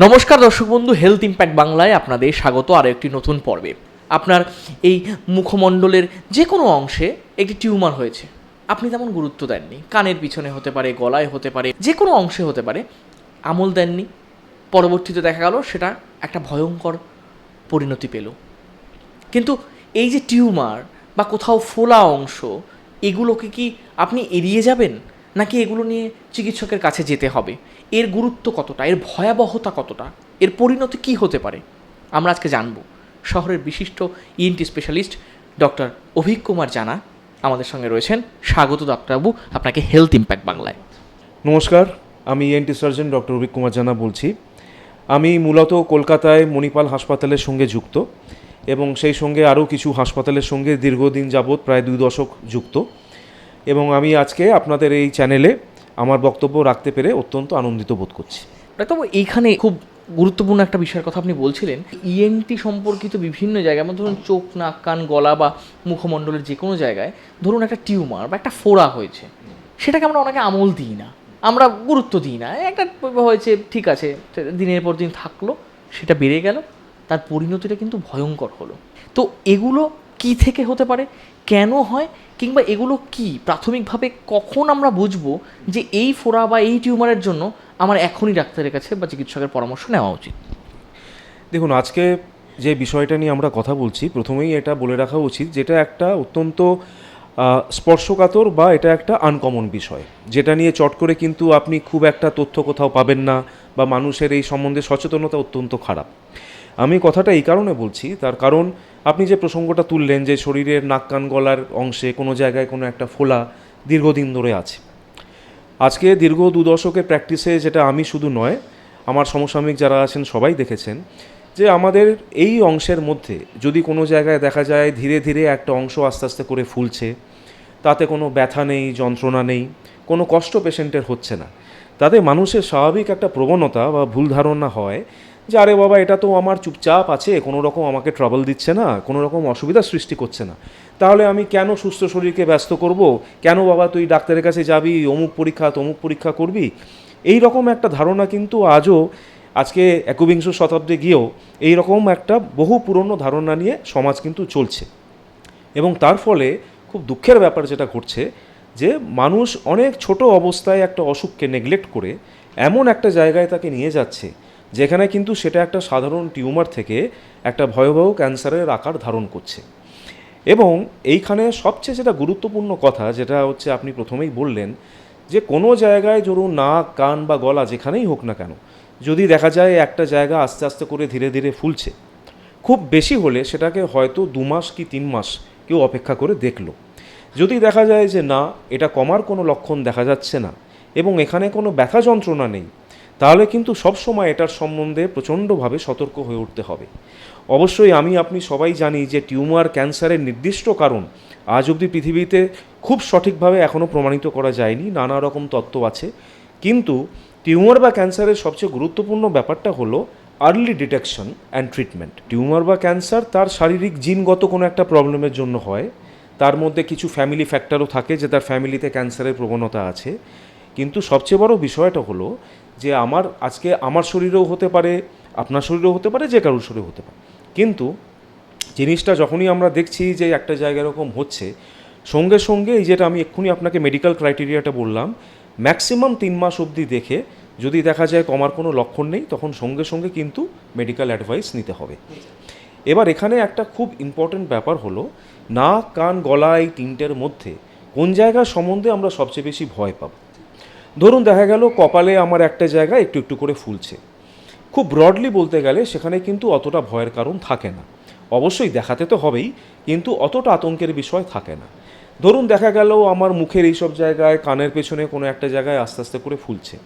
নমস্কার দর্শক বন্ধু হেলথ ইম্প্যাক্ট বাংলায় আপনাদের স্বাগত আরও একটি নতুন পর্বে। আপনার এই মুখমণ্ডলের যে কোনো অংশে একটি টিউমার হয়েছে। আপনি তেমন গুরুত্ব দেননি। কানের পিছনে হতে পারে, গলায় হতে পারে, যে কোনো অংশে হতে পারে। আমল দেননি। পরবর্তীতে দেখা গেল সেটা একটা ভয়ঙ্কর পরিণতি পেল। কিন্তু এই যে টিউমার বা কোথাও ফোলা অংশ, এগুলোকে কি আপনি এড়িয়ে যাবেন? নাকি এগুলো নিয়ে চিকিৎসকের কাছে যেতে হবে? এর গুরুত্ব কতটা? এর ভয়াবহতা কতটা? এর পরিণতি কি হতে পারে? আমরা আজকে জানব। শহরের বিশিষ্ট ENT specialist doctor Abhik Kumar Jana আমাদের সঙ্গে রয়েছেন। স্বাগত ডাক্তারবাবু, আপনাকে হেলথ ইম্প্যাক্ট বাংলায়। নমস্কার, আমি ENT surgeon doctor Avik Kumar Jana বলছি। আমি মূলত কলকাতায় মণিপাল হাসপাতালের সঙ্গে যুক্ত এবং সেই সঙ্গে আরও কিছু হাসপাতালের সঙ্গে দীর্ঘদিন যাবৎ প্রায় দুই দশক যুক্ত। এবং আমি আজকে আপনাদের এই চ্যানেলে আমার বক্তব্য রাখতে পেরে অত্যন্ত আনন্দিত বোধ করছি। ডাক্তারবাবু, এইখানে খুব গুরুত্বপূর্ণ একটা বিষয়ের কথা আপনি বলছিলেন। ইএনটি সম্পর্কিত বিভিন্ন জায়গায়, যেমন ধরুন চোখ, নাক, কান, গলা বা মুখমণ্ডলের যে কোনো জায়গায় ধরুন একটা টিউমার বা একটা ফোড়া হয়েছে। সেটাকে আমরা অনেকে আমল দিই না। আমরা গুরুত্ব দিই না। একটা হয়েছে, ঠিক আছে, দিনের পর দিন থাকল, সেটা বেড়ে গেল, তার পরিণতিটা কিন্তু ভয়ঙ্কর হলো। তো এগুলো কি থেকে হতে পারে, কেন হয়, কিংবা এগুলো কি? প্রাথমিকভাবে কখন আমরা বুঝব যে এই ফোড়া বা এই টিউমারের জন্য আমার এখনই ডাক্তারের কাছে বা চিকিৎসকের পরামর্শ নেওয়া উচিত? দেখুন, আজকে যে বিষয়টা নিয়ে আমরা কথা বলছি, প্রথমেই এটা বলে রাখা উচিত, যেটা একটা অত্যন্ত স্পর্শকাতর বা এটা একটা আনকমন বিষয়। যেটা নিয়ে চট করে কিন্তু আপনি খুব একটা তথ্য কোথাও পাবেন না বা মানুষের এই সম্বন্ধে সচেতনতা অত্যন্ত খারাপ। আমি কথাটা এই কারণে বলছি, তার কারণ আপনি যে প্রসঙ্গটা তুললেন যে শরীরের নাক কান গলার অংশে কোনো জায়গায় কোনো একটা ফোলা দীর্ঘদিন ধরে আছে। আজকে দীর্ঘ দু দশকের প্র্যাকটিসে যেটা আমি শুধু নয়, আমার সমসাময়িক যারা আছেন সবাই দেখেছেন যে আমাদের এই অংশের মধ্যে যদি কোনো জায়গায় দেখা যায় ধীরে ধীরে একটা অংশ আস্তে আস্তে করে ফুলছে, তাতে কোনো ব্যথা নেই, যন্ত্রণা নেই, কোনো কষ্ট পেশেন্টের হচ্ছে না। তাতে মানুষের স্বাভাবিক একটা প্রবণতা বা ভুল ধারণা হয় যে, আরে বাবা, এটা তো আমার চুপচাপ আছে, কোনো রকম আমাকে ট্রাবল দিচ্ছে না, কোনো রকম অসুবিধা সৃষ্টি করছে না। তাহলে আমি কেন সুস্থ শরীরকে ব্যস্ত করব? কেন বাবা, তুই ডাক্তারের কাছে যাবি, অমুক পরীক্ষা, তমুক পরীক্ষা করবি? এই রকম একটা ধারণা কিন্তু আজও আজকে একবিংশ শতাব্দে গিয়েও এই রকম একটা বহু পুরনো ধারণা নিয়ে সমাজ কিন্তু চলছে। এবং তার ফলে খুব দুঃখের ব্যাপার যেটা ঘটছে, যে মানুষ অনেক ছোট অবস্থায় একটা অসুখকে নেগলেক্ট করে এমন একটা জায়গায় তাকে নিয়ে যাচ্ছে যেখানে কিন্তু সেটা একটা সাধারণ টিউমার থেকে একটা ভয়াবহ ক্যান্সারের আকার ধারণ করছে। এবং এইখানে সবচেয়ে যেটা গুরুত্বপূর্ণ কথা, যেটা হচ্ছে আপনি প্রথমেই বললেন, যে কোনো জায়গায় ধরুন নাক, কান বা গলা যেখানেই হোক না কেন, যদি দেখা যায় একটা জায়গা আস্তে আস্তে করে ধীরে ধীরে ফুলছে, খুব বেশি হলে সেটাকে হয়তো দু মাস কি তিন মাস কেউ অপেক্ষা করে দেখল। যদি দেখা যায় যে না, এটা কমার কোনো লক্ষণ দেখা যাচ্ছে না এবং এখানে কোনো ব্যথা যন্ত্রণা নেই তাহলে কিন্তু সবসময় এটার সম্বন্ধে প্রচণ্ডভাবে সতর্ক হয়ে উঠতে হবে। অবশ্যই আমি, আপনি সবাই জানি যে টিউমার ক্যান্সারের নির্দিষ্ট কারণ আজ অবধি পৃথিবীতে খুব সঠিকভাবে এখনও প্রমাণিত করা যায়নি, নানা রকম তত্ত্ব আছে। কিন্তু টিউমার বা ক্যান্সারের সবচেয়ে গুরুত্বপূর্ণ ব্যাপারটা হলো early detection and treatment. Tumour বা ক্যান্সার তার শারীরিক জিনগত কোনো একটা প্রবলেমের জন্য হয়। তার মধ্যে কিছু ফ্যামিলি ফ্যাক্টরও থাকে যে তার ফ্যামিলিতে ক্যান্সারের প্রবণতা আছে। কিন্তু সবচেয়ে বড় বিষয়টা হলো যে আমার, আজকে আমার শরীরেও হতে পারে, আপনার শরীরেও হতে পারে, যে কারোর শরীরেও হতে পারে। কিন্তু জিনিসটা যখনই আমরা দেখছি যে একটা জায়গা এরকম হচ্ছে, সঙ্গে সঙ্গে এই যেটা আমি এক্ষুনি আপনাকে মেডিকেল ক্রাইটেরিয়াটা বললাম ম্যাক্সিমাম তিন মাস অবধি দেখে যদি দেখা যায় কমার কোনো লক্ষণ নেই, তখন সঙ্গে সঙ্গে কিন্তু মেডিকেল অ্যাডভাইস নিতে হবে। এবার এখানে একটা খুব ইম্পর্ট্যান্ট ব্যাপার হলো, নাক, কান গলা এই তিনটের মধ্যে কোন জায়গা সম্বন্ধে আমরা সবচেয়ে বেশি ভয় পাব? ধরুন দেখা গেল কপালে আমার একটা জায়গা একটু একটু করে ফুলছে। খুব ব্রডলি বলতে গেলে সেখানে কিন্তু অতটা ভয়ের কারণ থাকে না। অবশ্যই দেখাতে তো হবেই, কিন্তু অতটা আতঙ্কের বিষয় থাকে না। ধরুন দেখা গেল আমার মুখের এইসব জায়গায়, কানের পেছনে কোনো একটা জায়গায় আস্তে আস্তে করে ফুলছে।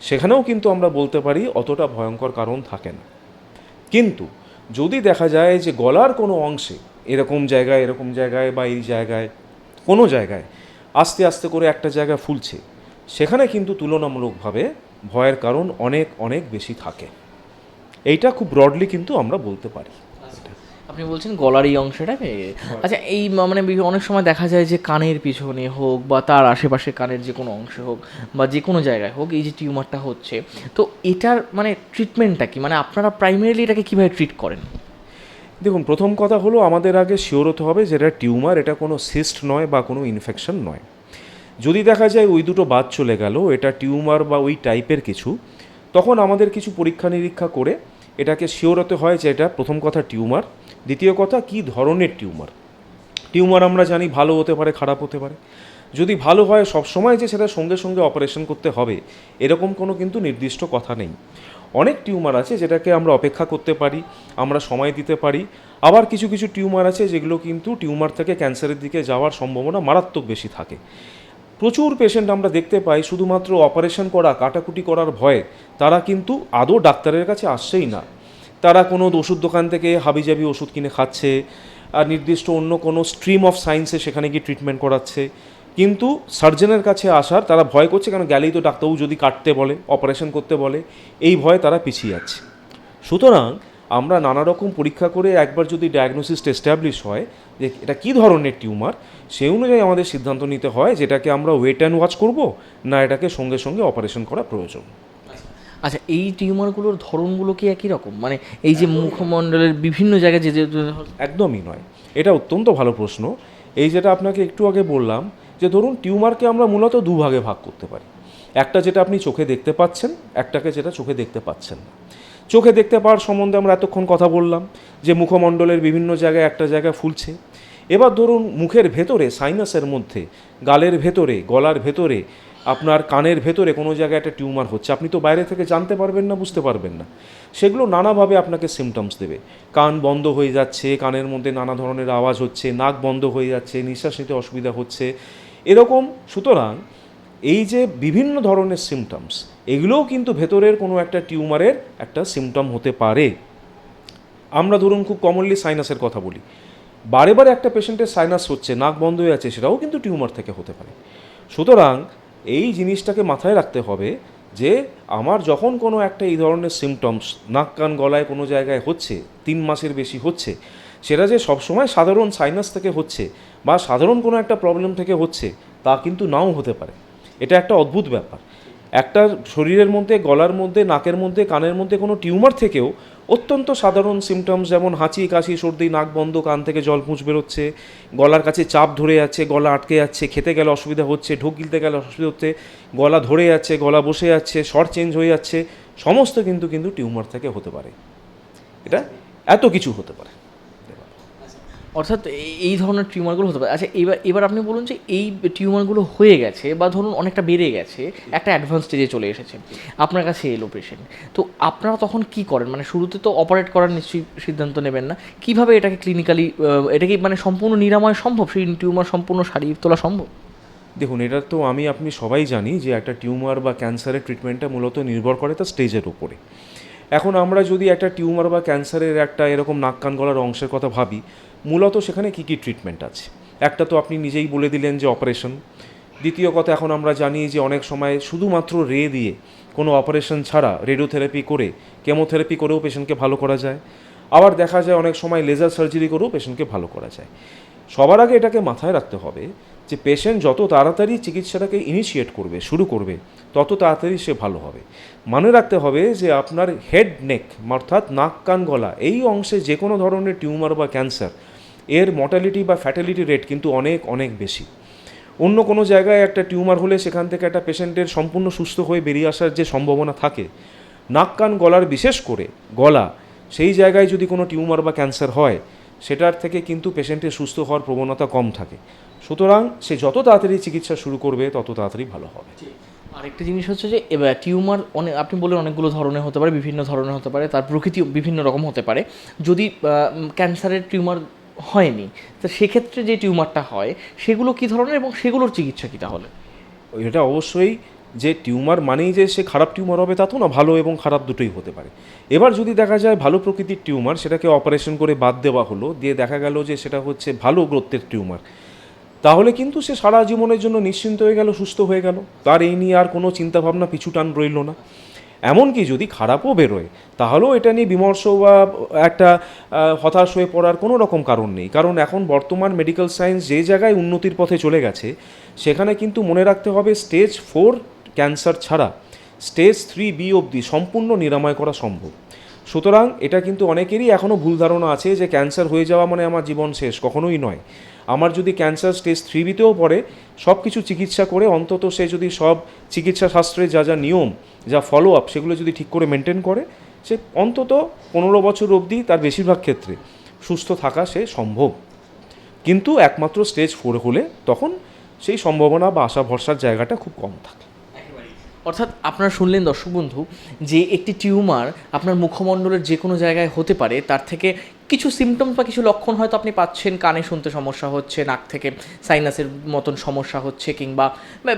সেখানেও কিন্তু আমরা বলতে পারি অতটা ভয়ঙ্কর কারণ থাকে না। কিন্তু যদি দেখা যায় যে গলার কোনো অংশে এরকম জায়গায় এরকম জায়গায় বা এই জায়গায়, কোনো জায়গায় আস্তে আস্তে করে একটা জায়গা ফুলছে সেখানে কিন্তু তুলনামূলকভাবে ভয়ের কারণ অনেক অনেক বেশি থাকে। এইটা খুব ব্রডলি কিন্তু আমরা বলতে পারি। আপনি বলছেন গলার এই অংশটা আচ্ছা এই মানে অনেক সময় দেখা যায় যে কানের পিছনে হোক বা তার আশেপাশে কানের যে কোনো অংশে হোক বা যে কোনো জায়গায় হোক এই যে টিউমারটা হচ্ছে তো এটার মানে ট্রিটমেন্টটা কি? মানে আপনারা প্রাইমারিলি এটাকে কীভাবে ট্রিট করেন? দেখুন প্রথম কথা হলো আমাদের আগে শিওর হতে হবে যে এটা টিউমার এটা কোনো সিস্ট নয় বা কোনো ইনফেকশন নয়। যদি দেখা যায় ওই দুটো বাদ চলে গেল, এটা টিউমার বা ওই টাইপের কিছু, তখন আমাদের কিছু পরীক্ষা নিরীক্ষা করে এটাকে শিওর হতে হয় যে এটা প্রথম কথা টিউমার, দ্বিতীয় কথা কি ধরনের টিউমার। টিউমার আমরা জানি ভালো হতে পারে, খারাপ হতে পারে। যদি ভালো হয় সব সময় যে সেটা সঙ্গে সঙ্গে অপারেশন করতে হবে, এরকম কোনো কিন্তু নির্দিষ্ট কথা নেই। অনেক টিউমার আছে যেটাকে আমরা অপেক্ষা করতে পারি, আমরা সময় দিতে পারি। আবার কিছু কিছু টিউমার আছে যেগুলো কিন্তু টিউমার থেকে ক্যান্সারের দিকে যাওয়ার সম্ভাবনা মারাত্মক বেশি থাকে। প্রচুর পেশেন্ট আমরা দেখতে পাই, শুধুমাত্র অপারেশন করা, কাটাকুটি করার ভয়ে। তারা কিন্তু আদৌ ডাক্তারের কাছে আসছেই না। তারা কোনো ওষুধ দোকান থেকে হাবিজাবি ওষুধ কিনে খাচ্ছে, আর নির্দিষ্ট অন্য কোনো স্ট্রিম অফ সায়েন্সে সেখানে গিয়ে ট্রিটমেন্ট করাচ্ছে। কিন্তু সার্জনের কাছে আসার, তারা ভয় করছে কেন? গেলেই তো ডাক্তারবাবু যদি কাটতে বলে অপারেশন করতে বলে, এই ভয়ে তারা পিছিয়ে যাচ্ছে সুতরাং আমরা নানা রকম পরীক্ষা করে একবার যদি ডায়াগনোসিসটা এস্টাবলিশ হয় যে এটা কী ধরনের টিউমার সেই অনুযায়ী আমাদের সিদ্ধান্ত নিতে হয় যেটাকে আমরা ওয়েট অ্যান্ড ওয়াচ করব না এটাকে সঙ্গে সঙ্গে অপারেশন করা প্রয়োজন। আচ্ছা এই টিউমারগুলোর ধরনগুলো কি একই রকম? মানে এই যে মুখমণ্ডলের বিভিন্ন জায়গায় যে যে একদমই নয়। এটা অত্যন্ত ভালো প্রশ্ন। এই যেটা আপনাকে একটু আগে বললাম যে ধরুন টিউমারকে আমরা মূলত দুভাগে ভাগ করতে পারি। একটা যেটা আপনি চোখে দেখতে পাচ্ছেন একটাকে যেটা চোখে দেখতে পাচ্ছেন না। চোখে দেখতে পাওয়ার সম্বন্ধে আমরা এতক্ষণ কথা বললাম যে মুখমণ্ডলের বিভিন্ন জায়গায় একটা জায়গায় ফুলছে। এবার ধরুন মুখের ভেতরে সাইনাসের মধ্যে, গালের ভেতরে, গলার ভেতরে, আপনার কানের ভেতরে কোনো জায়গায় একটা টিউমার হচ্ছে। আপনি তো বাইরে থেকে জানতে পারবেন না, বুঝতে পারবেন না। সেগুলো নানাভাবে আপনাকে সিমটমস দেবে। কান বন্ধ হয়ে যাচ্ছে, কানের মধ্যে নানা ধরনের আওয়াজ হচ্ছে, নাক বন্ধ হয়ে যাচ্ছে নিঃশ্বাস নিতে অসুবিধা হচ্ছে। এরকম সুতরাং এই যে বিভিন্ন ধরনের সিমটমস এগুলোও কিন্তু ভেতরের কোনো একটা টিউমারের একটা সিমটম হতে পারে। আমরা ধরুন খুব কমনলি সাইনাসের কথা বলি। বারে বারে একটা পেশেন্টের সাইনাস হচ্ছে, নাক বন্ধ হয়ে আছে, সেটাও কিন্তু টিউমার থেকে হতে পারে। সুতরাং এই জিনিসটাকে মাথায় রাখতে হবে যে, আমার যখন কোনো একটা এই ধরনের সিমটমস নাক কান গলায় কোনো জায়গায় হচ্ছে, তিন মাসের বেশি হচ্ছে, সেটা যে সবসময় সাধারণ সাইনাস থেকে হচ্ছে বা সাধারণ কোনো একটা প্রবলেম থেকে হচ্ছে, তা কিন্তু নাও হতে পারে। এটা একটা অদ্ভুত ব্যাপার। একটা শরীরের মধ্যে, গলার মধ্যে, নাকের মধ্যে, কানের মধ্যে কোনো টিউমার থেকেও অত্যন্ত সাধারণ সিমটমস যেমন হাঁচি, কাশি, সর্দি, নাক বন্ধ, কান থেকে জল পুঁজ বেরোচ্ছে, গলার কাছে চাপ ধরে যাচ্ছে, গলা আটকে যাচ্ছে, খেতে গেলে অসুবিধা হচ্ছে, ঢোক গিলতে গেলে অসুবিধা হচ্ছে, গলা ধরে যাচ্ছে, গলা বসে যাচ্ছে, স্বর চেঞ্জ হয়ে যাচ্ছে, সমস্ত কিন্তু কিন্তু টিউমার থেকে হতে পারে। এটা এত কিছু হতে পারে। অর্থাৎ এই- ধরনের টিউমারগুলো হতে পারে। আচ্ছা এবার এবার আপনি বলুন যে এই টিউমারগুলো হয়ে গেছে বা ধরুন অনেকটা বেড়ে গেছে, একটা অ্যাডভান্স স্টেজে চলে এসেছে। আপনার কাছে এলো পেশেন্ট তো আপনারা তখন কি করেন? মানে শুরুতে তো অপারেট করার নিশ্চয়ই সিদ্ধান্ত নেবেন না। কীভাবে এটাকে ক্লিনিক্যালি এটাকে মানে সম্পূর্ণ নিরাময় সম্ভব? সেই টিউমার সম্পূর্ণ সারিয়ে তোলা সম্ভব? দেখুন, এটা তো আমি, আপনি সবাই জানি যে একটা টিউমার বা ক্যান্সারের ট্রিটমেন্টটা মূলত নির্ভর করে তার স্টেজের উপরে। এখন আমরা যদি একটা টিউমার বা ক্যান্সারের একটা এরকম নাক কান গলার অংশের কথা ভাবি মূলত সেখানে কী কী ট্রিটমেন্ট আছে? একটা তো আপনি নিজেই বলে দিলেন যে অপারেশন দ্বিতীয় কথা, এখন আমরা জানি যে অনেক সময় শুধুমাত্র রে দিয়ে কোনো অপারেশন ছাড়া রেডিওথেরাপি করে কেমোথেরাপি করেও পেশেন্টকে ভালো করা যায়। আবার দেখা যায় অনেক সময় লেজার সার্জারি করেও পেশেন্টকে ভালো করা যায়। সবার আগে এটাকে মাথায় রাখতে হবে যে পেশেন্ট যত তাড়াতাড়ি চিকিৎসাটাকে ইনিশিয়েট করবে, শুরু করবে, তত তাড়াতাড়ি সে ভালো হবে। মনে রাখতে হবে যে আপনার হেড নেক অর্থাৎ নাক, কান, গলা, এই অংশে যে কোনো ধরনের টিউমার বা ক্যান্সার এর মর্টালিটি বা ফ্যাটালিটি রেট কিন্তু অনেক অনেক বেশি। অন্য কোনো জায়গায় একটা টিউমার হলে সেখান থেকে একটা পেশেন্টের সম্পূর্ণ সুস্থ হয়ে বেরিয়ে আসার যে সম্ভাবনা থাকে, নাক, কান, গলার বিশেষ করে গলা, সেই জায়গায় যদি কোনো টিউমার বা ক্যান্সার হয়, সেটার থেকে কিন্তু পেশেন্টের সুস্থ হওয়ার প্রবণতা কম থাকে। সুতরাং সে যত তাড়াতাড়ি চিকিৎসা শুরু করবে, তত তাড়াতাড়ি ভালো হবে। আরেকটা জিনিস হচ্ছে যে, এবার টিউমার অনেক, আপনি বললেন অনেকগুলো ধরনের হতে পারে, বিভিন্ন ধরনের হতে পারে, তার প্রকৃতি বিভিন্ন রকম হতে পারে। যদি ক্যান্সারের টিউমার হয়নি। তো সেক্ষেত্রে যে টিউমারটা হয়, সেগুলো কী ধরনের এবং সেগুলোর চিকিৎসা কী তাহলে? এটা অবশ্যই যে টিউমার মানেই যে সে খারাপ টিউমার হবে তা তো না, ভালো এবং খারাপ দুটোই হতে পারে। এবার যদি দেখা যায় ভালো প্রকৃতির টিউমার, সেটাকে অপারেশন করে বাদ দেওয়া হলো, দিয়ে দেখা গেল যে সেটা হচ্ছে ভালো গ্রোথের টিউমার, তাহলে কিন্তু সে সারা জীবনের জন্য নিশ্চিন্ত হয়ে গেল, সুস্থ হয়ে গেল। তার এই নিয়ে আর কোনো চিন্তাভাবনা পিছুটান রইল না। এমনকি যদি খারাপও বেরোয়, তাহলেও এটা নিয়ে বিমর্ষ বা একটা হতাশ হয়ে পড়ার কোনো রকম কারণ নেই। কারণ এখন বর্তমান মেডিকেল সায়েন্স যে জায়গায় উন্নতির পথে চলে গেছে, সেখানে কিন্তু মনে রাখতে হবে স্টেজ ফোর ক্যান্সার ছাড়া স্টেজ থ্রি বি অবধি সম্পূর্ণ নিরাময় করা সম্ভব। সুতরাং এটা কিন্তু অনেকেরই এখনও ভুল ধারণা আছে যে ক্যান্সার হয়ে যাওয়া মানে আমার জীবন শেষ, কখনোই নয়। আমার যদি ক্যান্সার স্টেজ থ্রি বিতেও পড়ে সব কিছু চিকিৎসা করে অন্তত সে যদি সব চিকিৎসা শাস্ত্রের যা যা নিয়ম, যা ফলো আপ সেগুলো যদি ঠিক করে মেনটেন করে, সে অন্তত পনেরো বছর অবধি তার বেশিরভাগ ক্ষেত্রে সুস্থ থাকা সে সম্ভব। কিন্তু একমাত্র স্টেজ ফোর হলে তখন সেই সম্ভাবনা বা আশা ভরসার জায়গাটা খুব কম থাকে। অর্থাৎ আপনারা শুনলেন দর্শক বন্ধু, যে একটি টিউমার আপনার মুখমণ্ডলের যে কোনো জায়গায় হতে পারে, তার থেকে কিছু সিমটমস বা কিছু লক্ষণ হয়তো আপনি পাচ্ছেন, কানে শুনতে সমস্যা হচ্ছে, নাক থেকে সাইনাসের মতন সমস্যা হচ্ছে, কিংবা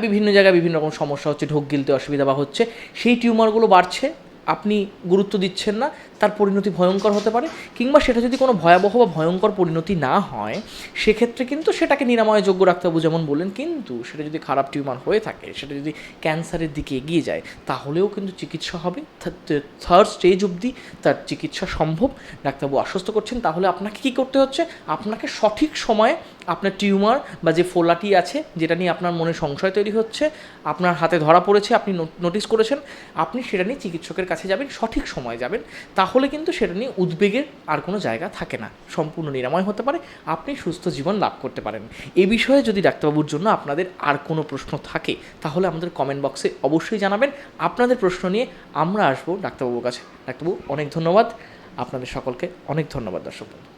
বিভিন্ন জায়গায় বিভিন্ন রকম সমস্যা হচ্ছে, ঢোক গিলতে অসুবিধা বা হচ্ছে, সেই টিউমারগুলো বাড়ছে? আপনি গুরুত্ব দিচ্ছেন না, তার পরিণতি ভয়ঙ্কর হতে পারে, কিংবা সেটা যদি কোনো ভয়াবহ বা ভয়ঙ্কর পরিণতি না হয়, সেক্ষেত্রে কিন্তু সেটাকে নিরাময়যোগ্য রাখতে হবে, যেমন বললেন, কিন্তু সেটা যদি খারাপ টিউমার হয়ে থাকে, সেটা যদি ক্যান্সারের দিকে এগিয়ে যায়, তাহলেও কিন্তু চিকিৎসা হবে। থার্ড স্টেজ অবধি তার চিকিৎসা সম্ভব। ডাক্তারবাবু আশ্বস্ত করছেন, তাহলে আপনাকে কী করতে হচ্ছে? আপনাকে সঠিক সময়ে আপনার টিউমার বা যে ফোলাটি আছে, যেটা নিয়ে আপনার মনে সংশয় তৈরি হচ্ছে, আপনার হাতে ধরা পড়েছে, আপনি নোটিস করেছেন, আপনি সেটা নিয়ে চিকিৎসকের কাছে যাবেন, সঠিক সময়ে যাবেন, তাহলে কিন্তু সেটা নিয়ে উদ্বেগের আর কোনো জায়গা থাকে না। সম্পূর্ণ নিরাময় হতে পারে, আপনি সুস্থ জীবন লাভ করতে পারেন। এ বিষয়ে যদি ডাক্তারবাবুর জন্য আপনাদের আর কোনো প্রশ্ন থাকে, তাহলে আমাদের কমেন্ট বক্সে অবশ্যই জানাবেন। আপনাদের প্রশ্ন নিয়ে আমরা আসব ডাক্তারবাবুর কাছে। ডাক্তারবাবু, অনেক ধন্যবাদ। আপনাদের সকলকে অনেক ধন্যবাদ, দর্শক বন্ধু।